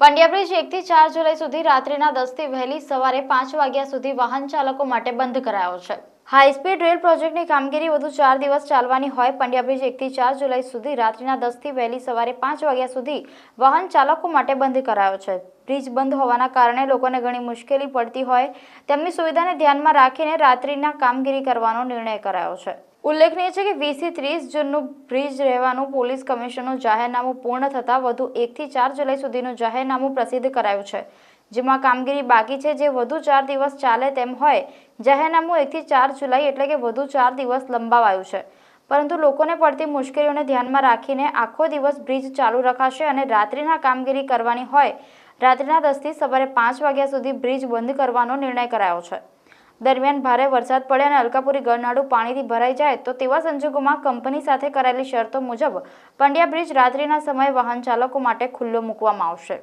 Pandya bridge એકથી ચાર જુલાઈ સુધી રાત્રિના દસથી વહેલી સવારે પાંચ વાગ્યા સુધી વાહન ચાલકો માટે બંધ કરાયો છે. હાઈસ્પીડ રેલ પ્રોજેક્ટની કામગીરી વધુ ચાર દિવસ ચાલવાની હોય પંડ્યા બ્રિજ એકથી ચાર જુલાઈ સુધી રાત્રિના દસથી વહેલી સવારે પાંચ વાગ્યા સુધી વાહન ચાલકો માટે બંધ કરાયો છે. બ્રિજ બંધ હોવાના કારણે લોકોને ઘણી મુશ્કેલી પડતી હોય. તેમની સુવિધાને ધ્યાનમાં રાખીને રાત્રિના કામગીરી કરવાનો નિર્ણય કરાયો છે. ઉલ્લેખનીય છે કે વીસથી ત્રીસ જૂનનું બ્રિજ રહેવાનું પોલીસ કમિશનનું જાહેરનામું પૂર્ણ થતાં વધુ એકથી ચાર જુલાઈ સુધીનું જાહેરનામું પ્રસિદ્ધ કરાયું છે. જેમાં કામગીરી બાકી છે, જે વધુ ચાર દિવસ ચાલે તેમ હોય, જાહેરનામું એકથી ચાર જુલાઈ એટલે કે વધુ ચાર દિવસ લંબાવાયું છે. પરંતુ લોકોને પડતી મુશ્કેલીઓને ધ્યાનમાં રાખીને આખો દિવસ બ્રિજ ચાલુ રખાશે અને રાત્રિના કામગીરી કરવાની હોય, રાત્રિના દસથી સવારે પાંચ વાગ્યા સુધી બ્રિજ બંધ કરવાનો નિર્ણય કરાયો છે. દરમિયાન ભારે વરસાદ પડે અને અલકાપુરી ગરનાળું પાણીથી ભરાઈ જાય, તો તેવા સંજોગોમાં કંપની સાથે કરાયેલી શરતો મુજબ પંડ્યા બ્રિજ રાત્રિના સમયે વાહન ચાલકો માટે ખુલ્લો મૂકવામાં આવશે.